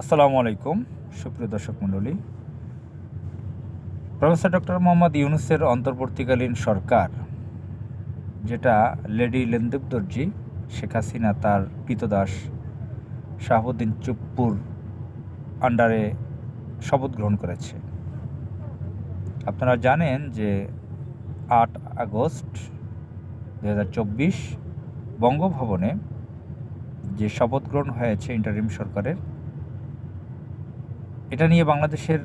আসসালামু আলাইকুম, সুপ্রিয় দর্শক মণ্ডলী। প্রফেসর ডক্টর মোহাম্মদ ইউনুসের অন্তর্বর্তীকালীন সরকার, যেটা লেডি লেন্দুক দর্জি, শেখ হাসিনা তার কৃতদাস শাহাবুদ্দিন চুপ্পুর আন্ডারে শপথ গ্রহণ করেছে। আপনারা জানেন যে আট আগস্ট দু হাজার চব্বিশ বঙ্গভবনে যে শপথ গ্রহণ হয়েছে ইন্টারিম সরকারের এটা নিয়ে বাংলাদেশের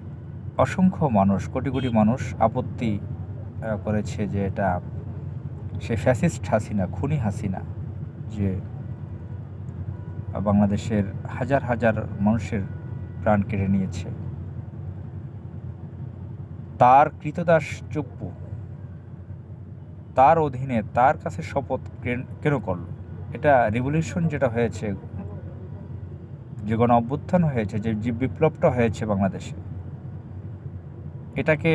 অসংখ্য মানুষ, কোটি কোটি মানুষ আপত্তি করেছে যে এটা সে ফ্যাসিস্ট হাসিনা, খুনি হাসিনা, যে বাংলাদেশের হাজার হাজার মানুষের প্রাণ কেড়ে নিয়েছে। তার কৃতদাস চুপ্পু তার অধীনে তার কাছে শপথ কেন করল? এটা রিভলিউশন যেটা হয়েছে যে গণ অভ্যুত্থান হয়েছে, যে যে বিপ্লবটা হয়েছে বাংলাদেশে, এটাকে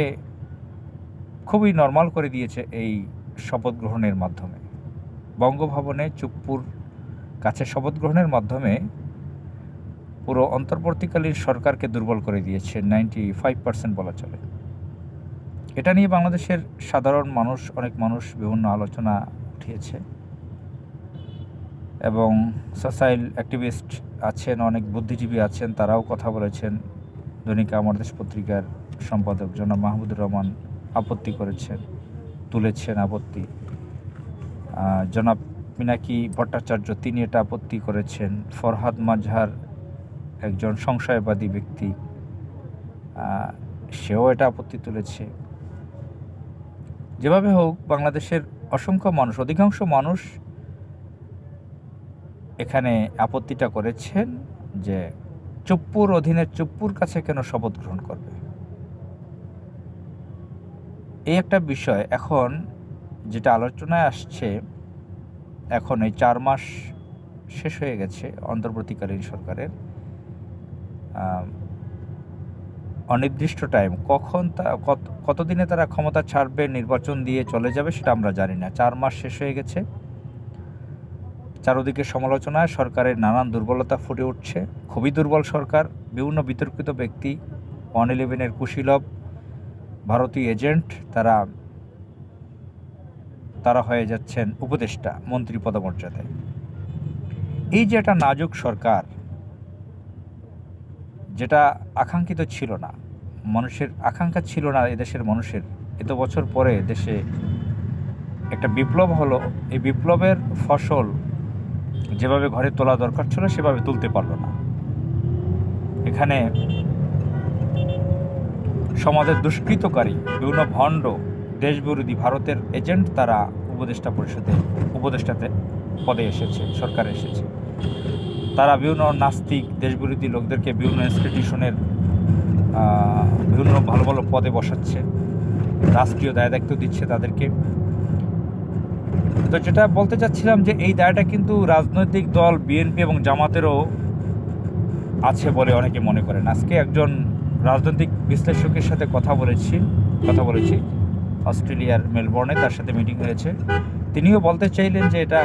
খুবই নর্মাল করে দিয়েছে এই শপথ গ্রহণের মাধ্যমে। বঙ্গভবনে চুপ্পুর কাছে শপথ গ্রহণের মাধ্যমে পুরো অন্তর্বর্তীকালীন সরকারকে দুর্বল করে দিয়েছে নাইনটি ফাইভ পার্সেন্ট বলা চলে। এটা নিয়ে বাংলাদেশের সাধারণ মানুষ, অনেক মানুষ বিভিন্ন আলোচনা উঠিয়েছে। এবং সোশ্যাল অ্যাক্টিভিস্ট আছেন, অনেক বুদ্ধিজীবী আছেন, তারাও কথা বলেছেন। দৈনিক আমার দেশ পত্রিকার সম্পাদক জনাব মাহমুদুর রহমান আপত্তি করেছেন, তুলেছেন আপত্তি। জনাব মিনাকি ভট্টাচার্য, তিনি এটা আপত্তি করেছেন। ফরহাদ মাঝহার একজন সংশয়বাদী ব্যক্তি সেও এটা আপত্তি তুলেছে। যেভাবে হোক, বাংলাদেশের অসংখ্য মানুষ, অধিকাংশ মানুষ এখানে আপত্তিটা করেছেন যে চুপ্পুর অধীনে চুপ্পুর কাছে কেন শপথ গ্রহণ করবে? এই একটা বিষয় এখন যেটা আলোচনায় আসছে, এখন এই চার মাস শেষ হয়ে গেছে অন্তর্বর্তীকালীন সরকারের। অনির্দিষ্ট টাইম কখন তা, কত, কতদিনে তারা ক্ষমতা ছাড়বে, নির্বাচন দিয়ে চলে যাবে সেটা আমরা জানি না। চার মাস শেষ হয়ে গেছে। চারদিকে সমালোচনায় সরকারের নানান দুর্বলতা ফুটে উঠছে। খুবই দুর্বল সরকার, বিভিন্ন বিতর্কিত ব্যক্তি, ওয়ান ইলেভেনের কুশীলভ ভারতীয় এজেন্ট, তারা তারা হয়ে যাচ্ছেন উপদেষ্টা, মন্ত্রী পদমর্যাদায়। এই যে একটা নাজুক সরকার, যেটা আকাঙ্ক্ষিত ছিল না, মানুষের আকাঙ্ক্ষা ছিল না এদেশের মানুষের। এত বছর পরে দেশে একটা বিপ্লব হলো, এই বিপ্লবের ফসল যেভাবে ঘরে তোলা দরকার ছিল সেভাবে তুলতে পারল না। এখানে সমাজের দুষ্কৃতকারী, বিভিন্ন ভণ্ড, দেশবিরোধী ভারতের এজেন্ট তারা উপদেষ্টা পরিষদে, উপদেষ্টাতে পদে এসেছে, সরকারে এসেছে। তারা বিভিন্ন নাস্তিক, দেশবিরোধী লোকদেরকে বিভিন্ন ইনস্টিটিউশনের বিভিন্ন ভালো ভালো পদে বসাচ্ছে, রাষ্ট্রীয় দায় দায়িত্ব দিচ্ছে তাদেরকে। তো যেটা বলতে চাচ্ছিলাম যে এই দায়টা কিন্তু রাজনৈতিক দল, বিএনপি এবং জামাতেরও আছে বলে অনেকে মনে করেন। আজকে একজন রাজনৈতিক বিশ্লেষকের সাথে কথা বলেছি কথা বলেছি অস্ট্রেলিয়ার মেলবোর্নে, তার সাথে মিটিং হয়েছে। তিনিও বলতে চাইলেন যে এটা,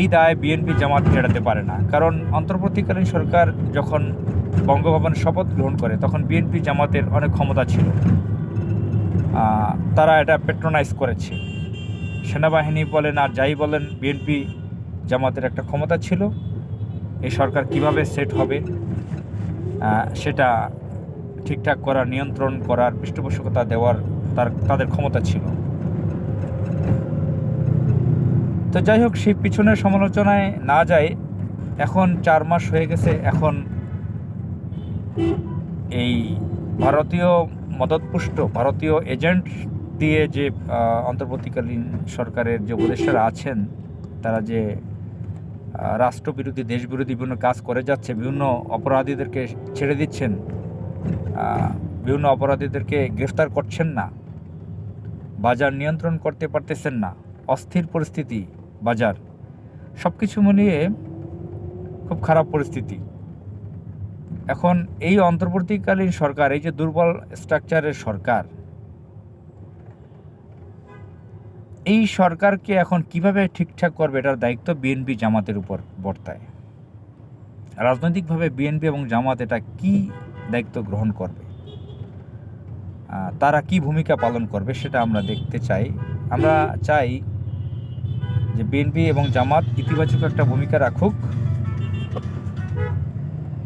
এই দায় বিএনপি, জামাত এড়াতে পারে না। কারণ অন্তর্বর্তীকালীন সরকার যখন বঙ্গভবনে শপথ গ্রহণ করে, তখন বিএনপি, জামাতের অনেক ক্ষমতা ছিল। তারা এটা পেট্রোনাইজ করেছে। সেনাবাহিনী বলেন আর যাই বলেন বিএনপি জামাতের একটা ক্ষমতা ছিল। এই সরকার কীভাবে সেট হবে সেটা ঠিকঠাক করার, নিয়ন্ত্রণ করার, পৃষ্ঠপোষকতা দেওয়ার তার, তাদের ক্ষমতা ছিল। তো যাই হোক, সেই পিছনের সমালোচনায় না যায়, এখন চার মাস হয়ে গেছে, এখন এই ভারতীয় মদতপুষ্ট, ভারতীয় এজেন্ট দিয়ে যে অন্তর্বর্তীকালীন সরকারের যে উপদেষ্টারা আছেন, তারা যে রাষ্ট্রবিরোধী, দেশবিরোধী বিভিন্ন কাজ করে যাচ্ছে, বিভিন্ন অপরাধীদেরকে ছেড়ে দিচ্ছেন বিভিন্ন অপরাধীদেরকে গ্রেফতার করছেন না, বাজার নিয়ন্ত্রণ করতে পারতেছেন না, অস্থির পরিস্থিতি বাজার সব কিছু মিলিয়ে খুব খারাপ পরিস্থিতি। এখন এই অন্তর্বর্তীকালীন সরকার, এই যে দুর্বল স্ট্রাকচারের সরকার এই সরকারকে এখন কীভাবে ঠিকঠাক করবে এটার দায়িত্ব বিএনপি জামাতের উপর বর্তায়? রাজনৈতিকভাবে বিএনপি এবং জামাত এটা কি দায়িত্ব গ্রহণ করবে? তারা কি ভূমিকা পালন করবে সেটা আমরা দেখতে চাই। আমরা চাই যে বিএনপি এবং জামাত ইতিবাচক একটা ভূমিকা রাখুক।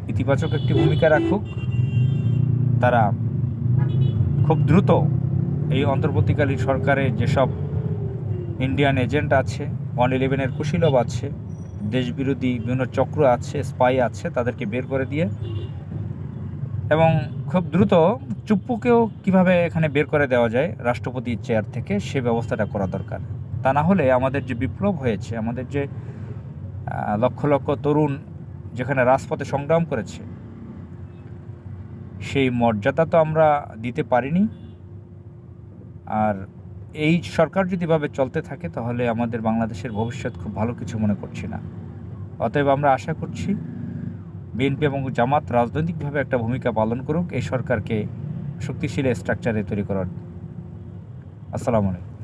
ইতিবাচক একটি ভূমিকা রাখুক। তারা খুব দ্রুত এই অন্তর্বর্তীকালীন সরকারের যেসব ইন্ডিয়ান এজেন্ট আছে ওয়ান ইলেভেনের কুশীলব আছে, দেশবিরোধী বিভিন্ন চক্র আছে স্পাই আছে, তাদেরকে বের করে দিয়ে এবং খুব দ্রুত চুপ্পুকেও কীভাবে এখানে বের করে দেওয়া যায় রাষ্ট্রপতির চেয়ার থেকে, সে ব্যবস্থাটা করা দরকার। তা না হলে আমাদের যে বিপ্লব হয়েছে, আমাদের যে লক্ষ লক্ষ তরুণ যেখানে রাজপথে সংগ্রাম করেছে, সেই মর্যাদা তো আমরা দিতে পারিনি। আর এই সরকার যদি এভাবে চলতে থাকে, তাহলে আমাদের বাংলাদেশের ভবিষ্যৎ খুব ভালো কিছু মনে করছি না। অতএব আমরা আশা করছি বিএনপি এবং জামাত রাজনৈতিকভাবে একটা ভূমিকা পালন করুক, এই সরকারকে শক্তিশালী স্ট্রাকচারে তৈরি করার। আসসালামু আলাইকুম।